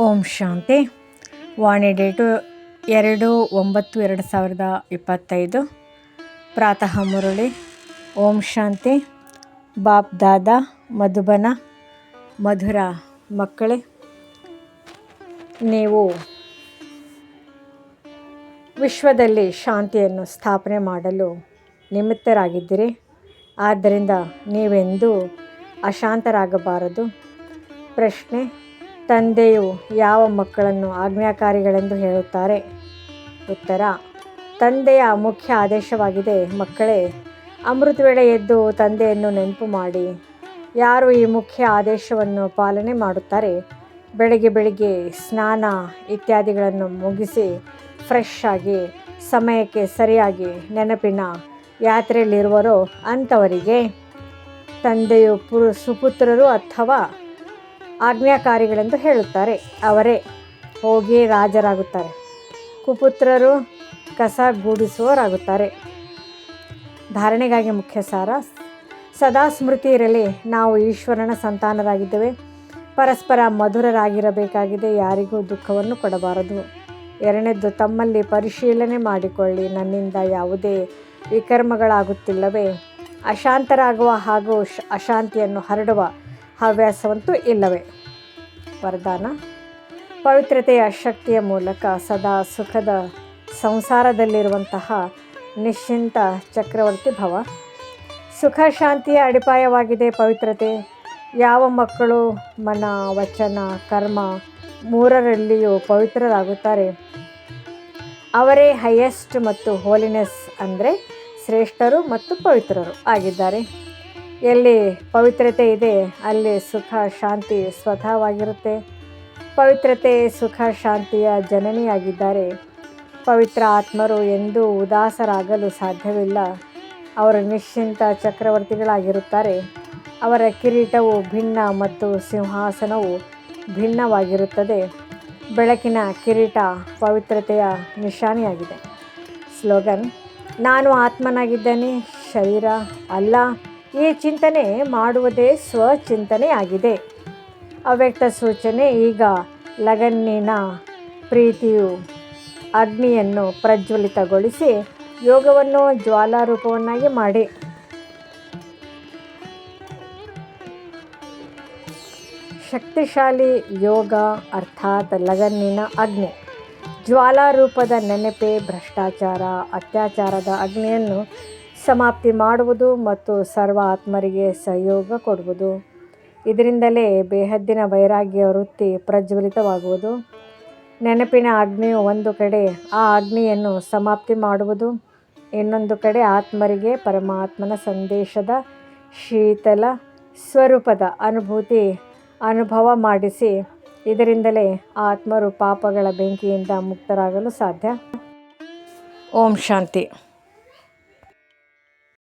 ಓಂ ಶಾಂತಿ. ವಾಣಿ date ಎರಡು ಒಂಬತ್ತು ಎರಡು ಸಾವಿರದ ಇಪ್ಪತ್ತೈದು. ಪ್ರಾತಃ ಮುರಳಿ, ಓಂ ಶಾಂತಿ. ಬಾಪ್ ದಾದಾ, ಮಧುಬನ, ಮಧುರ ಮಕ್ಕಳೇ, ನೀವು ವಿಶ್ವದಲ್ಲಿ ಶಾಂತಿಯನ್ನು ಸ್ಥಾಪನೆ ಮಾಡಲು ನಿಮಿತ್ತರಾಗಿದ್ದೀರಿ. ಆದ್ದರಿಂದ ನೀವೆಂದೂ ಅಶಾಂತರಾಗಬಾರದು. ಪ್ರಶ್ನೆ ತಂದೆಯು ಯಾವ ಮಕ್ಕಳನ್ನು ಆಜ್ಞಾಕಾರಿಗಳೆಂದು ಹೇಳುತ್ತಾರೆ? ಉತ್ತರ, ತಂದೆಯ ಮುಖ್ಯ ಆದೇಶವಾಗಿದೆ, ಮಕ್ಕಳೇ, ಅಮೃತ ವೇಳೆ ಎದ್ದು ತಂದೆಯನ್ನು ನೆನಪು ಮಾಡಿ. ಯಾರು ಈ ಮುಖ್ಯ ಆದೇಶವನ್ನು ಪಾಲನೆ ಮಾಡುತ್ತಾರೆ? ಬೆಳಗ್ಗೆ ಬೆಳಿಗ್ಗೆ ಸ್ನಾನ ಇತ್ಯಾದಿಗಳನ್ನು ಮುಗಿಸಿ ಫ್ರೆಶ್ ಆಗಿ, ಸಮಯಕ್ಕೆ ಸರಿಯಾಗಿ ನೆನಪಿನ ಯಾತ್ರೆಯಲ್ಲಿರುವರೋ ಅಂಥವರಿಗೆ? ತಂದೆಯು ಪುರು, ಸುಪುತ್ರರು ಅಥವಾ ಆಜ್ಞಾಕಾರಿಗಳೆಂದು ಹೇಳುತ್ತಾರೆ. ಅವರೇ ಹೋಗಿ ರಾಜರಾಗುತ್ತಾರೆ. ಕುಪುತ್ರರು ಕಸ ಗೂಡಿಸುವವರಾಗುತ್ತಾರೆ. ಧಾರಣೆಗಾಗಿ ಮುಖ್ಯ ಸಾರ ಸದಾ ಸ್ಮೃತಿ ಇರಲಿ ನಾವು ಈಶ್ವರನ ಸಂತಾನರಾಗಿದ್ದೇವೆ. ಪರಸ್ಪರ ಮಧುರರಾಗಿರಬೇಕಾಗಿದೆ, ಯಾರಿಗೂ ದುಃಖವನ್ನು ಕೊಡಬಾರದು. ಎರಡನೇದ್ದು, ತಮ್ಮಲ್ಲಿ ಪರಿಶೀಲನೆ ಮಾಡಿಕೊಳ್ಳಿ. ನನ್ನಿಂದ ಯಾವುದೇ ವಿಕರ್ಮಗಳಾಗುತ್ತಿಲ್ಲವೇ. ಅಶಾಂತರಾಗುವ ಹಾಗೂ ಅಶಾಂತಿಯನ್ನು ಹರಡುವ ಹವ್ಯಾಸವಂತೂ ಇಲ್ಲವೇ? ವರದಾನ. ಪವಿತ್ರತೆಯ ಶಕ್ತಿಯ ಮೂಲಕ ಸದಾ ಸುಖದ ಸಂಸಾರದಲ್ಲಿರುವಂತಹ ನಿಶ್ಚಿಂತ ಚಕ್ರವರ್ತಿ ಭವ. ಸುಖ ಶಾಂತಿಯ ಅಡಿಪಾಯವಾಗಿದೆ ಪವಿತ್ರತೆ. ಯಾವ ಮಕ್ಕಳು, ಮನ, ವಚನ, ಕರ್ಮ ಮೂರರಲ್ಲಿಯೂ ಪವಿತ್ರರಾಗುತ್ತಾರೆ. ಅವರೇ ಹೈಯೆಸ್ಟ್ ಮತ್ತು ಹೋಲಿನೆಸ್ ಅಂದರೆ ಶ್ರೇಷ್ಠರು ಮತ್ತು ಪವಿತ್ರರು ಆಗಿದ್ದಾರೆ. ಎಲ್ಲಿ ಪವಿತ್ರತೆ ಇದೆ, ಅಲ್ಲಿ ಸುಖ, ಶಾಂತಿ ಸ್ವತಃವಾಗಿರುತ್ತೆ. ಪವಿತ್ರತೆ, ಸುಖ, ಶಾಂತಿಯ ಜನನಿಯಾಗಿದ್ದಾರೆ. ಪವಿತ್ರ ಆತ್ಮರು ಎಂದೂ ಉದಾಸರಾಗಲು ಸಾಧ್ಯವಿಲ್ಲ. ಅವರು ನಿಶ್ಚಿಂತ ಚಕ್ರವರ್ತಿಗಳಾಗಿರುತ್ತಾರೆ. ಅವರ ಕಿರೀಟವು ಭಿನ್ನ ಮತ್ತು ಸಿಂಹಾಸನವು ಭಿನ್ನವಾಗಿರುತ್ತದೆ. ಬೆಳಕಿನ ಕಿರೀಟ ಪವಿತ್ರತೆಯ ನಿಶಾನಿಯಾಗಿದೆ. ಸ್ಲೋಗನ್, ನಾನು ಆತ್ಮನಾಗಿದ್ದೇನೆ, ಶರೀರ ಅಲ್ಲ ಈ ಚಿಂತನೆ ಮಾಡುವುದೇ ಸ್ವಚಿಂತನೆಯಾಗಿದೆ ಅವ್ಯಕ್ತ ಸೂಚನೆ, ಈಗ ಲಗನ್ನಿನ ಪ್ರೀತಿಯು ಅಗ್ನಿಯನ್ನು ಪ್ರಜ್ವಲಿತಗೊಳಿಸಿ ಯೋಗವನ್ನು ಜ್ವಾಲಾರೂಪವನ್ನಾಗಿ ಮಾಡಿ. ಶಕ್ತಿಶಾಲಿ ಯೋಗ ಅರ್ಥಾತ್ ಲಗನ್ನಿನ ಅಗ್ನಿ. ಜ್ವಾಲಾರೂಪದ ನೆನಪೆ ಭ್ರಷ್ಟಾಚಾರ, ಅತ್ಯಾಚಾರದ ಅಗ್ನಿಯನ್ನು ಸಮಾಪ್ತಿ ಮಾಡುವುದು ಮತ್ತು ಸರ್ವ ಆತ್ಮರಿಗೆ ಸಹಯೋಗ ಕೊಡುವುದು. ಇದರಿಂದಲೇ ಬೇಹದ್ದಿನ ವೈರಾಗ್ಯ ವೃತ್ತಿ ಪ್ರಜ್ವಲಿತವಾಗುವುದು. ನೆನಪಿನ ಅಗ್ನಿಯು ಒಂದು ಕಡೆ, ಆ ಅಗ್ನಿಯನ್ನು ಸಮಾಪ್ತಿ ಮಾಡುವುದು. ಇನ್ನೊಂದು ಕಡೆ ಆತ್ಮರಿಗೆ ಪರಮಾತ್ಮನ ಸಂದೇಶದ ಶೀತಲ ಸ್ವರೂಪದ ಅನುಭೂತಿ ಅನುಭವ ಮಾಡಿಸಿ, ಇದರಿಂದಲೇ ಆತ್ಮರು ಪಾಪಗಳ ಬೆಂಕಿಯಿಂದ ಮುಕ್ತರಾಗಲು ಸಾಧ್ಯ. ಓಂ ಶಾಂತಿ.